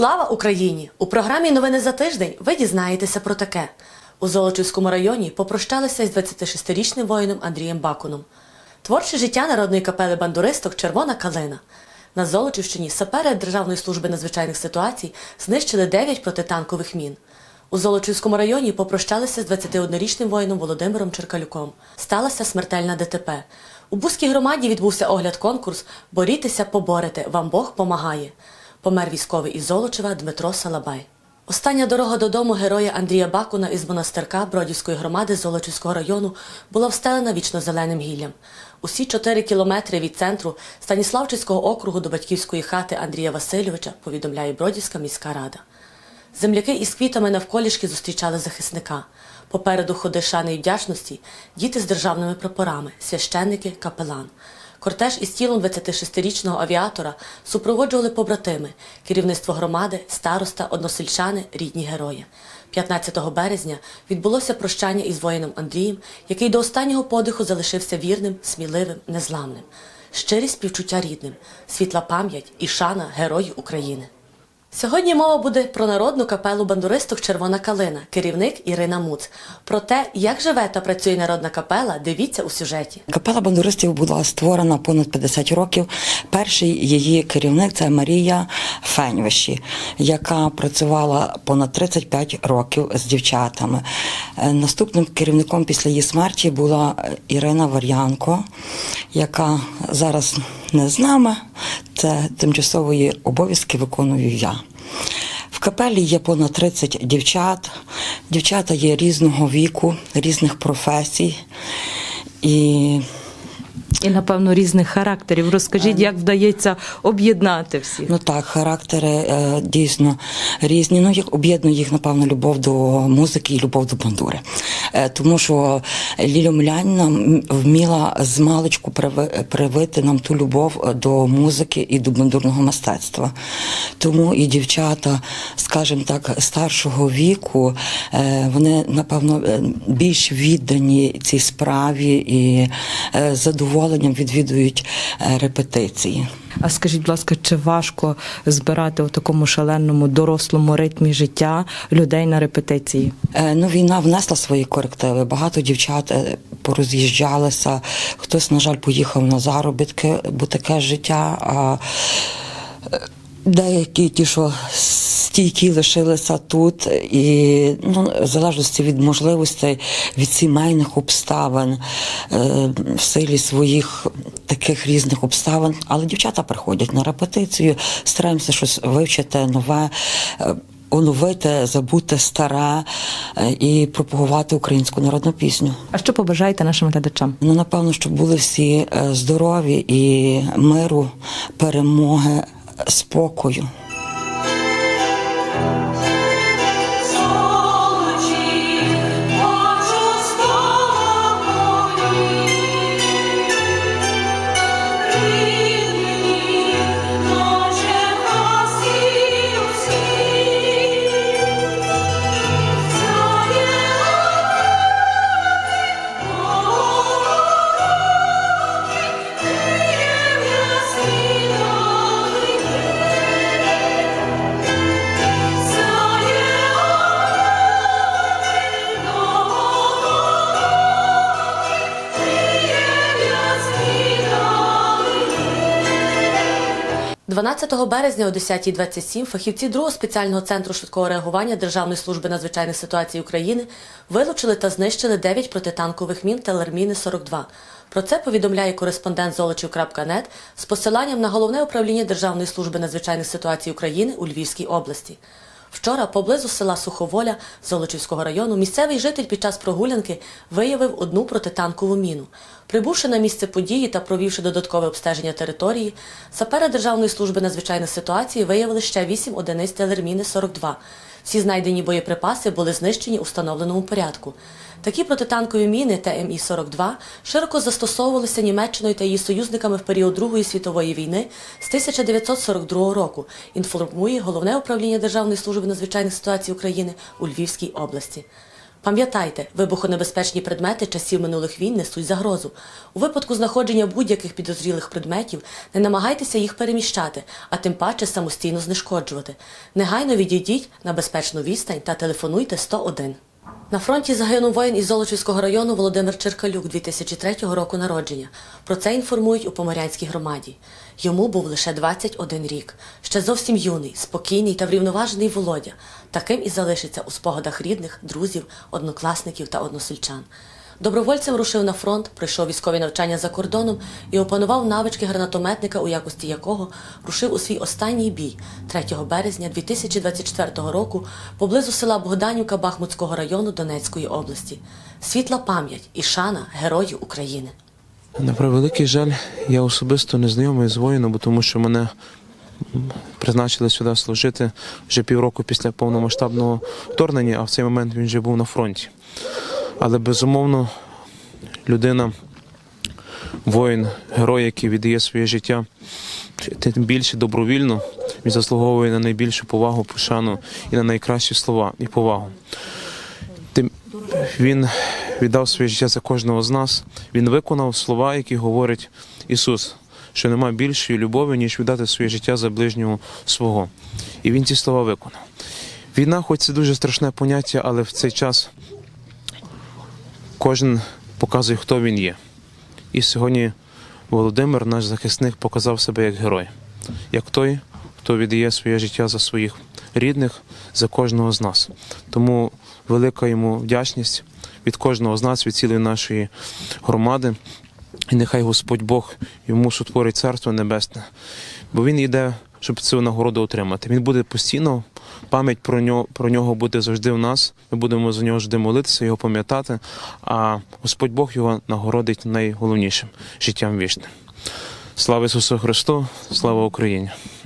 Слава Україні! У програмі Новини за тиждень ви дізнаєтеся про таке. У Золочівському районі попрощалися з 26-річним воїном Андрієм Бакуном. Творче життя народної капели бандуристок Червона калина. На Золочівщині сапери Державної служби надзвичайних ситуацій знищили 9 протитанкових мін. У Золочівському районі попрощалися з 21-річним воїном Володимиром Черкалюком. Сталася смертельна ДТП. У Бузькій громаді відбувся огляд-конкурс Борітеся, поборете, вам Бог помагає. Помер військовий із Золочева Дмитро Салабай. Остання дорога додому героя Андрія Бакуна із монастирка Бродівської громади Золочівського району була встелена вічно-зеленим гіллям. Усі чотири кілометри від центру Станіславчицького округу до батьківської хати Андрія Васильовича повідомляє Бродівська міська рада. Земляки із квітами навколішки зустрічали захисника. Попереду ходи шани й вдячності, діти з державними прапорами, священники, капелан. Кортеж із тілом 26-річного авіатора супроводжували побратими, керівництво громади, староста, односельчани, рідні герої. 15 березня відбулося прощання із воїном Андрієм, який до останнього подиху залишився вірним, сміливим, незламним. Щирі співчуття рідним, світла пам'ять і шана героїв України. Сьогодні мова буде про народну капелу бандуристок Червона калина, керівник Ірина Муц. Про те, як живе та працює народна капела, дивіться у сюжеті. Капела бандуристів була створена понад 50 років. Перший її керівник це Марія Феньвиші, яка працювала понад 35 років з дівчатами. Е, Наступним керівником після її смерті була Ірина Вар'янко, яка зараз не з нами. Це тимчасової обов'язки виконую я. В капелі є понад 30 дівчат. Дівчата є різного віку, різних професій. І І, напевно, різних характерів. Розкажіть, як вдається об'єднати всіх. ну так, характери е, дійсно різні. Ну, їх об'єднує їх, напевно, любов до музики і любов до бандури. Е, тому що Ліля Мулянівна вміла з маличку приви- привити нам ту любов е, до музики і до бандурного мистецтва. Тому і дівчата, скажімо так, старшого віку, е, вони, напевно, е, більш віддані цій справі і задоволенням відвідують репетиції. А скажіть, будь ласка, чи важко збирати у такому шаленому дорослому ритмі життя людей на репетиції? Е, Ну, війна внесла свої корективи. Багато дівчат е, пороз'їжджалися. Хтось, на жаль, поїхав на заробітки, бо таке життя. А е, деякі ті, що стійкі лишилися тут, і ну, в залежності від можливостей, від сімейних обставин, е, в силі своїх таких різних обставин. Але дівчата приходять на репетицію, стараємося щось вивчити нове. е, оновити, забути старе е, і пропагувати українську народну пісню. А що побажаєте нашим глядачам? Ну, напевно, щоб були всі здорові і миру, перемоги, спокою. – 12 березня о 10.27 фахівці другого спеціального центру швидкого реагування Державної служби надзвичайних ситуацій України вилучили та знищили 9 протитанкових мін Телерміни 42. Про це повідомляє кореспондент золочів.нет з посиланням на головне управління Державної служби надзвичайних ситуацій України у Львівській області. Вчора поблизу села Суховоля Золочівського району місцевий житель під час прогулянки виявив одну протитанкову міну. Прибувши на місце події та провівши додаткове обстеження території, сапери Державної служби надзвичайних ситуацій виявили ще 8 одиниць телерміни 42. Всі знайдені боєприпаси були знищені у встановленому порядку. Такі протитанкові міни ТМІ-42 широко застосовувалися Німеччиною та її союзниками в період Другої світової війни з 1942 року, інформує Головне управління Державної служби надзвичайних ситуацій України у Львівській області. Пам'ятайте, вибухонебезпечні предмети часів минулих війн несуть загрозу. У випадку знаходження будь-яких підозрілих предметів не намагайтеся їх переміщати, а тим паче самостійно знешкоджувати. Негайно відійдіть на безпечну відстань та телефонуйте 101. На фронті загинув воїн із Золочівського району Володимир Черкалюк 2003 року народження. Про це інформують у Поморянській громаді. Йому був лише 21 рік. Ще зовсім юний, спокійний та врівноважений Володя. Таким і залишиться у спогадах рідних, друзів, однокласників та односельчан. Добровольцем рушив на фронт, пройшов військові навчання за кордоном і опанував навички гранатометника, у якості якого рушив у свій останній бій 3 березня 2024 року поблизу села Богданівка Бахмутського району Донецької області. Світла пам'ять і шана герою України. На превеликий жаль, я особисто не знайомий з воїном, бо тому що мене призначили сюди служити вже півроку після повномасштабного вторгнення, а в цей момент він вже був на фронті. Але безумовно, людина, воїн, герой, який віддає своє життя, тим більше добровільно, він заслуговує на найбільшу повагу, пошану і на найкращі слова і повагу. Тим він віддав своє життя за кожного з нас. Він виконав слова, які говорить Ісус, що нема більшої любові, ніж віддати своє життя за ближнього свого. І він ці слова виконав. Війна, хоч це дуже страшне поняття, але в цей час кожен показує, хто він є. І сьогодні Володимир, наш захисник, показав себе як герой, як той, хто віддає своє життя за своїх рідних, за кожного з нас. Тому велика йому вдячність від кожного з нас, від цілої нашої громади. І нехай Господь Бог йому сотворить царство небесне, бо він йде, щоб цю нагороду отримати. Він буде постійно, пам'ять про нього, про нього буде завжди в нас. Ми будемо за нього завжди молитися, його пам'ятати. А Господь Бог його нагородить найголовнішим життям вічним. Слава Ісусу Христу, слава Україні! –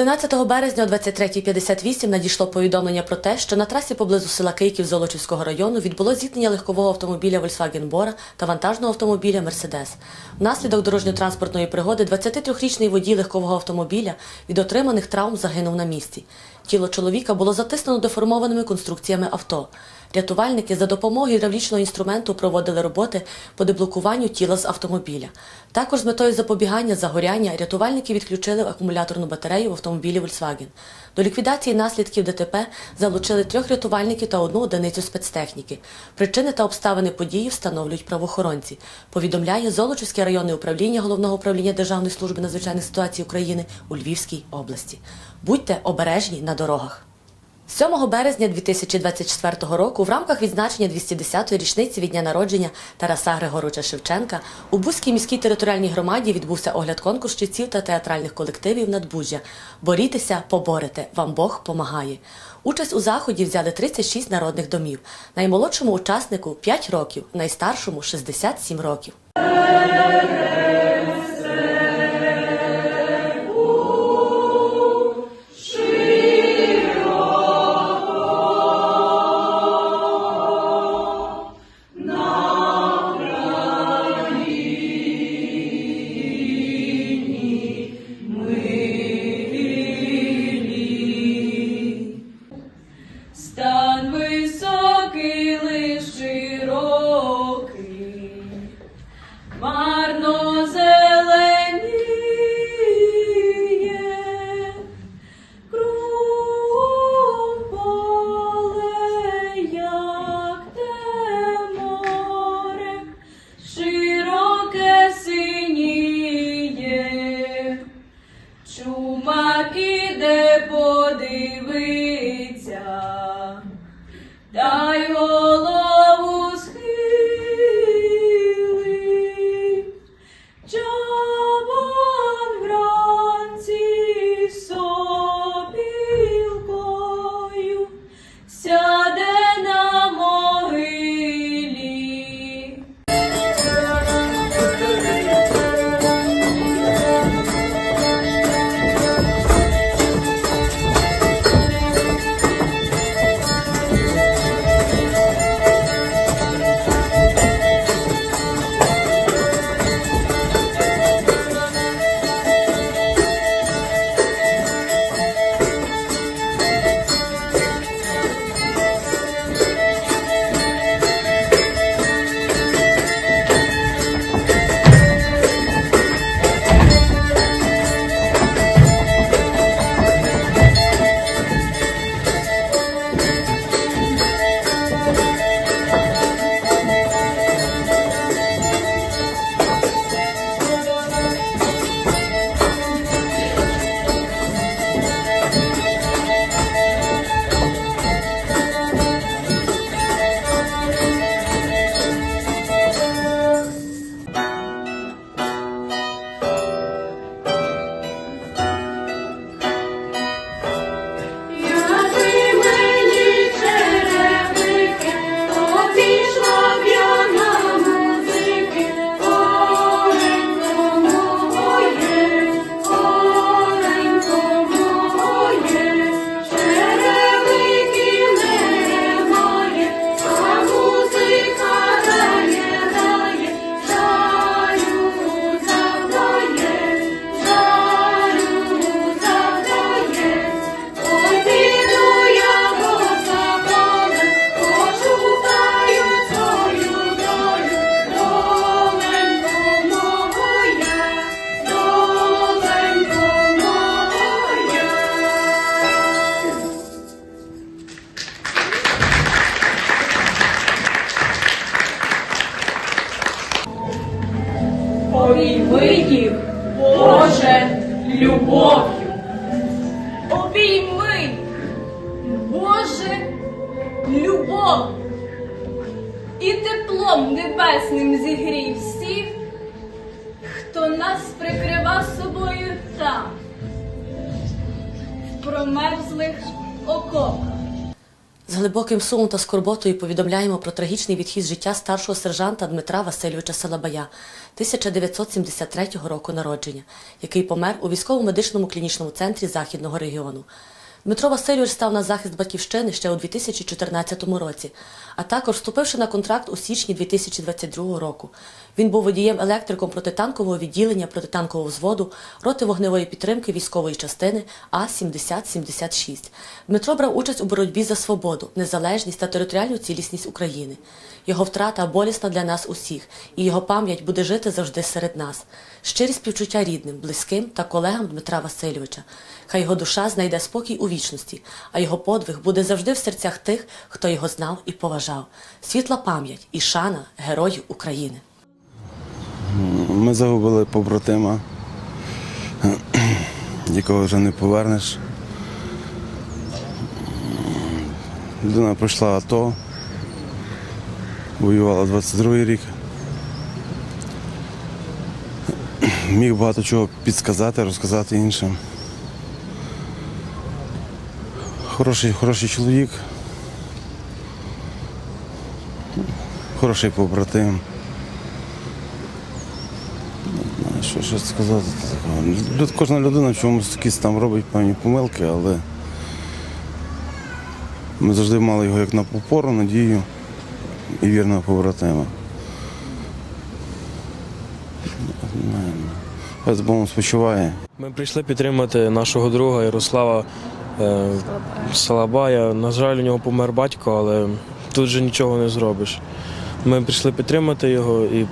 11 березня о 23.58 надійшло повідомлення про те, що на трасі поблизу села Кийків Золочівського району відбуло зіткнення легкового автомобіля Volkswagen Бора та вантажного автомобіля Мерседес. Внаслідок дорожньо-транспортної пригоди 23-річний водій легкового автомобіля від отриманих травм загинув на місці. Тіло чоловіка було затиснено деформованими конструкціями авто. Рятувальники за допомогою гідравлічного інструменту проводили роботи по деблокуванню тіла з автомобіля. Також з метою запобігання загоряння рятувальники відключили акумуляторну батарею в автомобілі Volkswagen. До ліквідації наслідків ДТП залучили трьох рятувальників та одну одиницю спецтехніки. Причини та обставини події встановлюють правоохоронці. Повідомляє Золочівське районне управління Головного управління Державної служби надзвичайних ситуацій України у Львівській області. Будьте обережні на дорогах. 7 березня 2024 року в рамках відзначення 210-ї річниці від дня народження Тараса Григоровича Шевченка у Бузькій міській територіальній громаді відбувся огляд конкурсів та театральних колективів Надбужжя. Борітеся, поборете, вам Бог помагає. Участь у заході взяли 36 народних домів. Наймолодшому учаснику 5 років, найстаршому 67 років. Промерзлих окопах. З глибоким сумом та скорботою повідомляємо про трагічний відхід життя старшого сержанта Дмитра Васильовича Салабая 1973 року народження, який помер у військово-медичному клінічному центрі Західного регіону. Дмитро Васильович став на захист батьківщини ще у 2014 році, а також вступивши на контракт у січні 2022 року. Він був водієм-електриком протитанкового відділення протитанкового взводу роти вогневої підтримки військової частини А-7076. Дмитро брав участь у боротьбі за свободу, незалежність та територіальну цілісність України. Його втрата болісна для нас усіх, і його пам'ять буде жити завжди серед нас. Щирі співчуття рідним, близьким та колегам Дмитра Васильовича. Хай його душа знайде спокій у вічності, а його подвиг буде завжди в серцях тих, хто його знав і поважав. Світла пам'ять і шана героїв України. Ми загубили побратима, якого вже не повернеш. Людина пройшла АТО, воювала 22-й рік. Міг багато чого підсказати, розказати іншим. Хороший, хороший чоловік, хороший побратим. А Що, сказати такого? Кожна людина в чомусь якісь там робить певні помилки, але ми завжди мали його як на опору, надію і вірного побратима. Хай Богом спочиває. Ми прийшли підтримати нашого друга Ярослава е, Салабая. На жаль, у нього помер батько, але тут же нічого не зробиш. Ми прийшли підтримати його і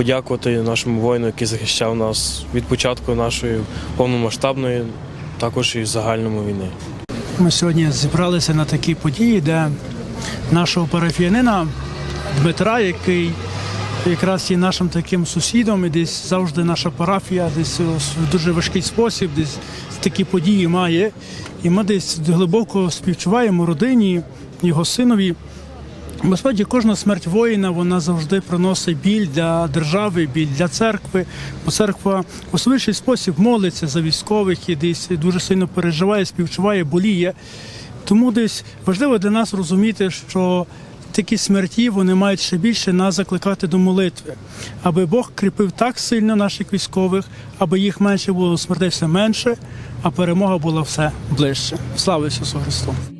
подякувати нашому воїну, який захищав нас від початку нашої повномасштабної, також і загальному війни. Ми сьогодні зібралися на такі події, де нашого парафіянина Дмитра, який якраз є нашим таким сусідом, і десь завжди наша парафія, десь в дуже важкий спосіб, десь такі події має. І ми десь глибоко співчуваємо родині, його синові. Насправді кожна смерть воїна вона завжди приносить біль для держави, біль для церкви. Бо церква в особливий спосіб молиться за військових і десь дуже сильно переживає, співчуває, боліє. Тому десь важливо для нас розуміти, що такі смерті вони мають ще більше нас закликати до молитви, аби Бог кріпив так сильно наших військових, аби їх менше було смертей все менше, а перемога була все ближче. Слава Ісусу Христу!